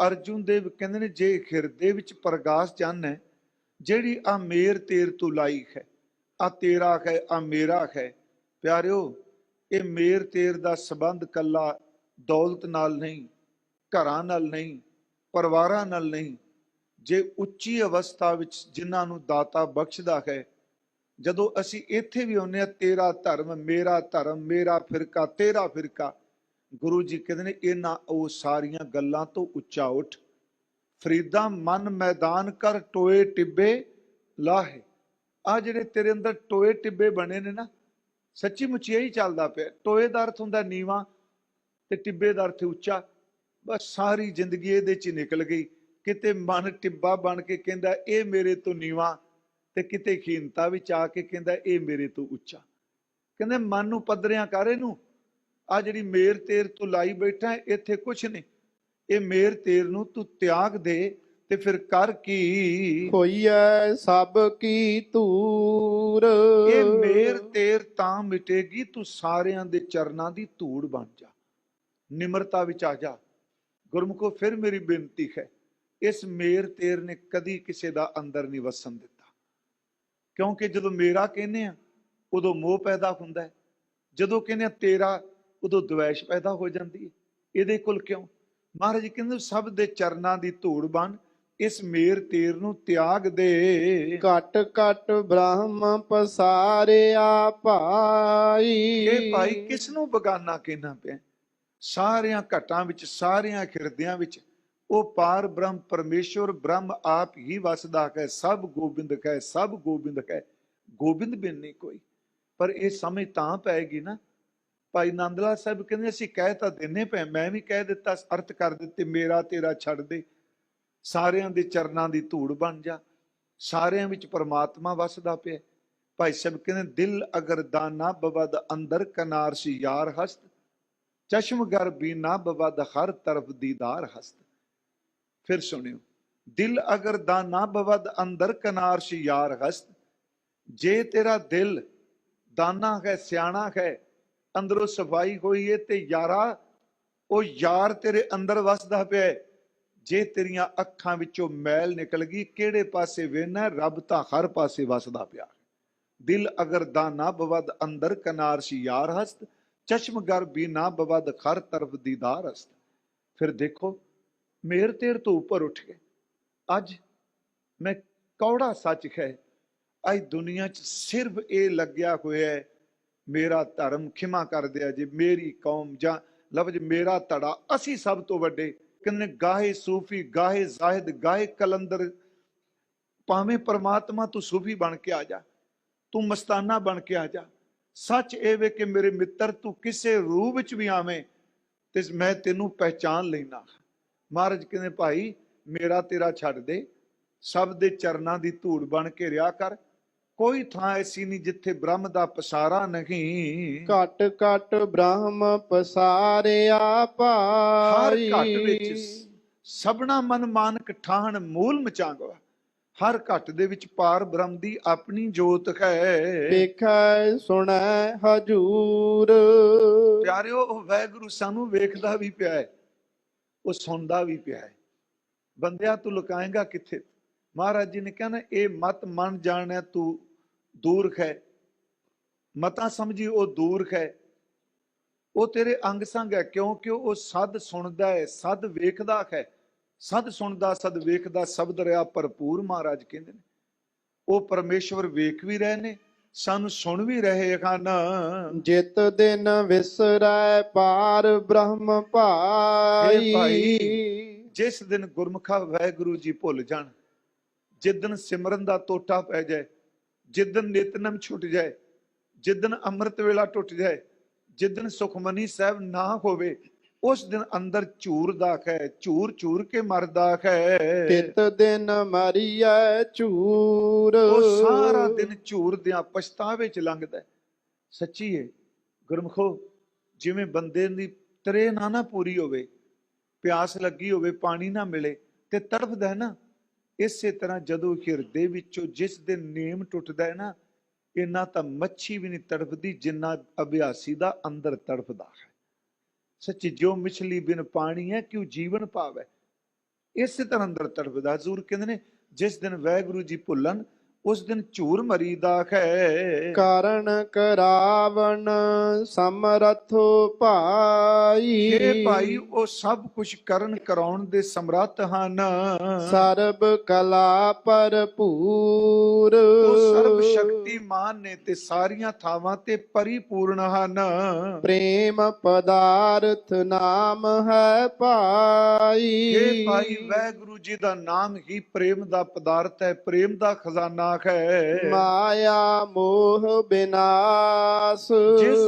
ਅਰਜੁਨ ਦੇਵ ਕਹਿੰਦੇ ਨੇ, ਜੇ ਹਿਰਦੇ ਵਿੱਚ ਪ੍ਰਗਾਸ ਚੰਨ ਹੈ, ਜਿਹੜੀ ਆ ਮੇਰ ਤੇਰ ਤੂੰ ਲਾਈ ਹੈ, ਆ ਤੇਰਾ ਹੈ, ਆ ਮੇਰਾ ਹੈ। ਪਿਆਰਿਓ, ਇਹ ਮੇਰ ਤੇਰ ਦਾ ਸਬੰਧ ਕੱਲਾ ਦੌਲਤ ਨਾਲ ਨਹੀਂ, ਘਰਾਂ ਨਾਲ ਨਹੀਂ, ਪਰਿਵਾਰਾਂ ਨਾਲ ਨਹੀਂ। ਜੇ ਉੱਚੀ ਅਵਸਥਾ ਵਿੱਚ ਜਿਨ੍ਹਾਂ ਨੂੰ ਦਾਤਾ ਬਖਸ਼ਦਾ ਹੈ, ਜਦੋਂ ਅਸੀਂ ਇੱਥੇ ਵੀ ਆਉਂਦੇ ਹਾਂ, ਤੇਰਾ ਧਰਮ, ਮੇਰਾ ਧਰਮ, ਮੇਰਾ ਫਿਰਕਾ, ਤੇਰਾ ਫਿਰਕਾ ਗੁਰੂ ਜੀ ਕਹਿੰਦੇ ਨੇ, ਇਹਨਾਂ ਉਹ ਸਾਰੀਆਂ ਗੱਲਾਂ ਤੋਂ ਉੱਚਾ ਉੱਠ। ਫਰੀਦਾ ਮਨ ਮੈਦਾਨ ਕਰ ਟੋਏ ਟਿੱਬੇ ਲਾਹੇ। ਆ ਜਿਹੜੇ ਤੇਰੇ ਅੰਦਰ ਟੋਏ ਟਿੱਬੇ ਬਣੇ ਨੇ ਨਾ ਸੱਚੀ ਮੁੱਚੀ ਇਹੀ ਚੱਲਦਾ ਪਿਆ। ਟੋਏ ਦਾ ਅਰਥ ਹੁੰਦਾ ਨੀਵਾ ਤੇ ਟਿੱਬੇ ਦਾ ਅਰਥ ਉੱਚਾ। ਬਸ ਸਾਰੀ ਜ਼ਿੰਦਗੀ ਇਹਦੇ ਚ ਨਿਕਲ ਗਈ। ਕਿਤੇ ਮਨ ਟਿੱਬਾ ਬਣ ਕੇ ਕਹਿੰਦਾ, ਇਹ ਮੇਰੇ ਤੋਂ ਨੀਵਾ ਤੇ ਕਿਤੇ ਖੀਨਤਾ ਵਿੱਚ ਆ ਕੇ ਕਹਿੰਦਾ, ਇਹ ਮੇਰੇ ਤੋਂ ਉੱਚਾ। ਕਹਿੰਦੇ ਮਨ ਨੂੰ ਪੱਧਰਿਆਂ ਕਰ ਇਹਨੂੰ। ਆ ਜਿਹੜੀ ਮੇਰ ਤੇਰ ਤੂੰ ਲਾਈ ਬੈਠਾ ਇੱਥੇ ਕੁਛ ਨਹੀਂ। ਇਹ ਮੇਰ ਤੇਰ ਨੂੰ ਤੂੰ ਤਿਆਗ ਦੇ ਤੇ ਫਿਰ ਕਰ ਕੀ? ਹੋਈਐ ਸਭ ਕੀ ਧੂਰ। ਇਹ ਮੇਰ ਤੇਰ ਤਾਂ ਮਿਟੇਗੀ ਤੂੰ ਸਾਰਿਆਂ ਦੇ ਚਰਨਾਂ ਦੀ ਧੂੜ ਬਣ ਜਾ। ਨਿਮਰਤਾ ਵਿੱਚ ਆ ਜਾ। ਗੁਰਮੁਖੋ ਫਿਰ ਮੇਰੀ ਬੇਨਤੀ ਹੈ ਇਸ ਮੇਰ ਤੇਰ ਨੇ ਕਦੀ ਕਿਸੇ ਦਾ ਅੰਦਰ ਨਹੀਂ ਵਸਣ ਦਿੱਤਾ। ਕਿਉਂਕਿ ਜਦੋਂ ਮੇਰਾ ਕਹਿੰਦੇ ਆ ਉਦੋਂ ਮੋਹ ਪੈਦਾ ਹੁੰਦਾ ਹੈ। ਜਦੋਂ ਕਹਿੰਦੇ ਆ ਤੇਰਾ ਉਦੋਂ ਦੁਵੇਸ਼ ਪੈਦਾ ਹੋ ਜਾਂਦੀ ਹੈ। ਇਹਦੇ ਕੋਲ ਕਿਉਂ? ਮਹਾਰਾਜ ਕਹਿੰਦੇ ਸਭ ਦੇ ਚਰਨਾਂ ਦੀ ਧੂੜ ਬਣ ਇਸ ਮੇਰ ਤੇਰ ਨੂੰ ਤਿਆਗ ਦੇ। ਘਟ ਘਟ ਬ੍ਰਹਮ ਪਸਾਰਿਆ ਭਾਈ ਇਹ ਭਾਈ ਕਿਸ ਨੂੰ ਬਗਾਨਾ ਕਹਿਣਾ ਪਿਆ? ਸਾਰਿਆਂ ਘਟਾਂ ਵਿੱਚ ਸਾਰਿਆਂ ਹਿਰਦਿਆਂ ਵਿੱਚ ਉਹ ਪਾਰ ਬ੍ਰਹਮ ਪਰਮੇਸ਼ਵਰ ਬ੍ਰਹਮ ਆਪ ਹੀ ਵਸਦਾ ਹੈ। ਸਭ ਗੋਬਿੰਦ ਹੈ ਸਭ ਗੋਬਿੰਦ ਹੈ। ਗੋਬਿੰਦ ਬਿਨ ਨਹੀਂ ਕੋਈ। ਪਰ ਇਹ ਸਮਝ ਤਾਂ ਪੈਗੀ ਨਾ ਭਾਈ ਨੰਦਲਾ ਸਾਹਿਬ ਕਹਿੰਦੇ ਅਸੀਂ ਕਹਿ ਤਾਂ ਦਿੰਨੇ ਪਏ, ਮੈਂ ਵੀ ਕਹਿ ਦਿੱਤਾ, ਅਰਥ ਕਰ ਦਿੱਤੇ, ਮੇਰਾ ਤੇਰਾ ਛੱਡ ਦੇ। ਸਾਰਿਆਂ ਦੇ ਚਰਨਾਂ ਦੀ ਧੂੜ ਬਣ ਜਾ, ਸਾਰਿਆਂ ਵਿੱਚ ਪਰਮਾਤਮਾ ਵਸਦਾ ਪਿਆ। ਭਾਈ ਸਾਹਿਬ ਕਹਿੰਦੇ, ਦਿਲ ਅਗਰ ਦਾਨਾ ਬਵਦ ਅੰਦਰ ਕਨਾਰ ਸੀ ਯਾਰ ਹਸਤ, ਚਸ਼ਮ ਗਰ ਬੀਨਾ ਬਵਦ ਹਰ ਤਰਫ ਦੀਦਾਰ ਹਸਤ। ਫਿਰ ਸੁਣਿਓ, ਦਿਲ ਅਗਰ ਦਾਨਾ ਬਵਦ ਅੰਦਰ ਕਨਾਰ ਸੀ ਯਾਰ ਹਸਤ, ਜੇ ਤੇਰਾ ਦਿਲ ਦਾਨਾ ਹੈ, ਸਿਆਣਾ ਹੈ ਅੰਦਰੋਂ ਸਫ਼ਾਈ ਹੋਈ ਏ ਤੇ ਯਾਰਾ, ਉਹ ਯਾਰ ਤੇਰੇ ਅੰਦਰ ਵਸਦਾ ਪਿਆ ਜੇ ਤੇਰੀਆਂ ਅੱਖਾਂ ਵਿੱਚੋਂ ਮੈਲ ਨਿਕਲ ਗਈ, ਕਿਹੜੇ ਪਾਸੇ ਵੇਨਾ ਰੱਬ ਤਾਂ ਹਰ ਪਾਸੇ ਵਸਦਾ ਪਿਆ। ਦਿਲ ਅਗਰ ਦਾਨਾ ਬਵਦ ਅੰਦਰ ਕਨਾਰ ਸੀ ਯਾਰ ਹਸਤ, ਚਸ਼ਮ ਗਰ ਨਾ ਬਵਦ ਹਰ ਤਰਫ ਦੀਦਾਰ ਹਸਤ। ਫਿਰ ਦੇਖੋ, ਮੇਰ ਤੇਰ ਤੋਂ ਉੱਪਰ ਉੱਠ ਗਏ। ਅੱਜ ਮੈਂ ਕੌੜਾ ਸੱਚ ਹੈ ਅੱਜ ਦੁਨੀਆ 'ਚ ਸਿਰਫ ਇਹ ਲੱਗਿਆ ਹੋਇਆ ਹੈ ਮੇਰਾ ਧਰਮ ਖਿਮਾ ਕਰ ਦਿਆ ਜੀ, ਮੇਰੀ ਕੌਮ ਜਾਂ ਲਫ਼ਜ਼ ਮੇਰਾ ਧੜਾ, ਅਸੀਂ ਸਭ ਤੋਂ ਵੱਡੇ ਕਹਿੰਦੇ ਗਾਹੇ ਸੂਫੀ, ਗਾਹੇ ਜ਼ਾਹਿਦ, ਗਾਹੇ ਕਲੰਦਰ, ਭਾਵੇਂ ਪਰਮਾਤਮਾ ਤੂੰ ਸੂਫੀ ਬਣ ਕੇ ਆ ਜਾ, ਤੂੰ ਮਸਤਾਨਾ ਬਣ ਕੇ ਆ ਜਾ। ਸੱਚ ਇਹ ਵੇ ਕਿ ਮੇਰੇ ਮਿੱਤਰ ਤੂੰ ਕਿਸੇ ਰੂਪ ਵਿੱਚ ਵੀ ਆਵੇਂ ਤੇ ਮੈਂ ਤੈਨੂੰ ਪਹਿਚਾਨ ਲੈਣਾ ਮਹਾਰਾਜ ਕਹਿੰਦੇ, ਭਾਈ, ਮੇਰਾ ਤੇਰਾ ਛੱਡ ਦੇ, ਸਭ ਦੇ ਚਰਨਾਂ ਦੀ ਧੂੜ ਬਣ ਕੇ ਰਿਹਾ ਕਰ ਕੋਈ ਥਾਂ ਐਸੀ ਨਹੀਂ ਜਿੱਥੇ ਬ੍ਰਹਮ ਦਾ ਪਸਾਰਾ ਨਹੀਂ। ਘਟ ਘਟ ਬ੍ਰਹਮ ਪਸਾਰਿਆ ਹਰ ਭਾਈ ਘਟ ਵਿੱਚ ਸਭਨਾ ਮਨ ਮਾਨਕ ਠਾਹਣ ਮੂਲ ਮਚਾਂਗਵਾ ਹਰ ਘਟ ਦੇ ਵਿੱਚ ਪਾਰ ਬ੍ਰਹਮ ਦੀ ਆਪਣੀ ਜੋਤ ਹੈ। ਵੇਖੈ ਸੁਣੈ ਹਜੂਰ। ਪਿਆਰਿਓ ਉਹ ਵੈਗੁਰੂ ਸਾਨੂੰ ਵੇਖਦਾ ਵੀ ਪਿਆ ਹੈ ਉਹ ਸੁਣਦਾ ਵੀ ਪਿਆ ਹੈ। ਬੰਦਿਆ ਤੂੰ ਲੁਕਾਏਗਾ ਕਿੱਥੇ? ਮਹਾਰਾਜ ਜੀ ਨੇ ਕਿਹਾ ਨਾ ਇਹ ਮਤ ਮਨ ਜਾਣਿਆ ਤੂੰ ਦੂਰ ਹੈ। ਮਤਾ ਸਮਝੀ ਉਹ ਦੂਰ ਹੈ। ਉਹ ਤੇਰੇ ਅੰਗ ਸੰਗ ਹੈ ਕਿਉਂਕਿ ਉਹ ਸਦ ਸੁਣਦਾ ਹੈ ਸਦ ਵੇਖਦਾ ਹੈ। ਸਦ ਸੁਣਦਾ ਸਦ ਵੇਖਦਾ ਸ਼ਬਦ ਰਿਆ ਭਰਪੂਰ ਮਹਾਰਾਜ ਕਹਿੰਦੇ ਨੇ। ਉਹ ਪਰਮੇਸ਼ਵਰ ਵੇਖ ਵੀ ਰਹੇ ਨੇ ਸਾਨੂੰ ਸੁਣ ਵੀ ਰਹੇ ਹਨ। ਜਿਤ ਦਿਨ ਵਿਸਰੈ ਪਾਰ ਬ੍ਰਹਮ ਭਾਈ। ਜਿਸ ਦਿਨ ਗੁਰਮੁਖਾ ਵਾਹਿਗੁਰੂ ਜੀ ਭੁੱਲ ਜਾਣ ਜਿੱਦਨ ਸਿਮਰਨ ਦਾ ਟੋਟਾ ਪੈ ਜਾਏ ਜਿੱਦਨ ਨਿਤਨਮ ਛੁੱਟ ਜਾਏ ਜਿੱਦਨ ਅੰਮ੍ਰਿਤ ਵੇਲਾ ਟੁੱਟ ਜਾਏ ਜਿੱਦਨ ਸੁਖਮਨੀ ਸਾਹਿਬ ਨਾ ਹੋਵੇ ਉਸ ਦਿਨ ਅੰਦਰ ਝੂਰਦਾ ਹੈ ਝੂਰ ਝੂਰ ਕੇ ਮਰਦਾ ਹੈ ਤਿਤ ਦਿਨ ਮਰੀਐ ਝੂਰ ਉਹ ਸਾਰਾ ਦਿਨ ਝੂਰਦਿਆਂ ਪਛਤਾਵੇ ਚ ਲੰਘਦਾ। ਸੱਚੀ ਹੈ ਗੁਰਮਖੋ ਜਿਵੇਂ ਬੰਦੇ ਦੀ ਤਰੇ ਨਾ ਨਾ ਪੂਰੀ ਹੋਵੇ ਪਿਆਸ ਲੱਗੀ ਹੋਵੇ ਪਾਣੀ ਨਾ ਮਿਲੇ ਤੇ ਤੜਫਦਾ ਹੈ ਨਾ ਇਸੇ ਤਰ੍ਹਾਂ ਜਦੋਂ ਹਿਰਦੇ ਵਿੱਚੋਂ ਜਿਸ ਦਿਨ ਨੇਮ ਟੁੱਟਦਾ ਹੈ ਨਾ ਇੰਨਾ ਤਾਂ ਮੱਛੀ ਵੀ ਨਹੀਂ ਤੜਫਦੀ, ਜਿੰਨਾ ਅਭਿਆਸੀ ਦਾ ਅੰਦਰ ਤੜਫਦਾ ਹੈ। ਸੱਚੀ ਜੋ ਮਿਛਲੀ ਬਿਨ ਪਾਣੀ ਹੈ, ਕਿਉ ਜੀਵਨ ਪਾਵੇ ਇਸੇ ਤਰ੍ਹਾਂ ਅੰਦਰ ਤੜਫਦਾ। ਜ਼ਰੂਰ ਕਹਿੰਦੇ ਨੇ, ਜਿਸ ਦਿਨ ਵੈਗੁਰੂ ਜੀ ਭੁੱਲਣ ਉਸ ਦਿਨ ਝੂਰ ਮਰੀਦਾ ਹੈ। ਕਾਰਨ ਕਰਾਵਣ ਸਮਰਥੋ ਭਾਈ। ਇਹ ਭਾਈ ਉਹ ਸਭ ਕੁਝ ਕਰਨ ਕਰਾਉਣ ਦੇ ਸਮਰੱਥ ਹਨ। ਸਰਬ ਕਲਾ ਭਰਪੂਰ। ਉਹ ਸਰਬ ਸ਼ਕਤੀਮਾਨ ਨੇ ਤੇ ਸਾਰੀਆਂ ਥਾਵਾਂ ਤੇ ਪਰਿਪੂਰਨ ਹਨ। ਪ੍ਰੇਮ ਪਦਾਰਥ ਨਾਮ ਹੈ ਭਾਈ। ਇਹ ਭਾਈ ਵੈਗੁਰੂ ਜੀ ਦਾ ਨਾਮ ਹੀ ਪ੍ਰੇਮ ਦਾ ਪਦਾਰਥ ਹੈ ਪ੍ਰੇਮ ਦਾ ਖਜ਼ਾਨਾ ਹੈ। ਮਾਇਆ ਮੋਹ ਬਿਨਾਸ਼। ਜਿਸ